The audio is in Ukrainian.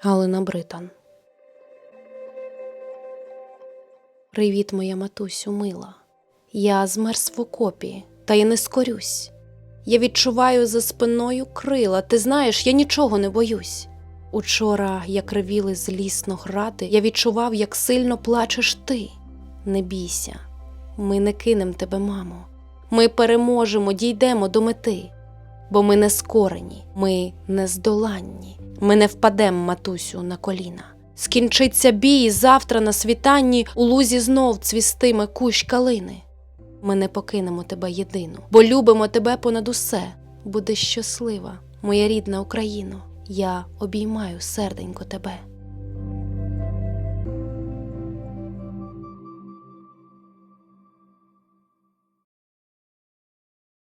Галина Британ. Привіт, моя матусю мила. Я змерз в окопі, та я не скорюсь. Я відчуваю за спиною крила, ти знаєш, я нічого не боюсь. Учора, як ревіли злісно гради, я відчував, як сильно плачеш ти. Не бійся, ми не кинем тебе, мамо. Ми переможемо, дійдемо до мети. Бо ми не скорені, ми не здоланні. Ми не впадем, матусю, на коліна. Скінчиться бій, і завтра на світанні у лузі знов цвістиме кущ калини. Ми не покинемо тебе єдину, бо любимо тебе понад усе. Будеш щаслива, моя рідна Україно. Я обіймаю серденько тебе.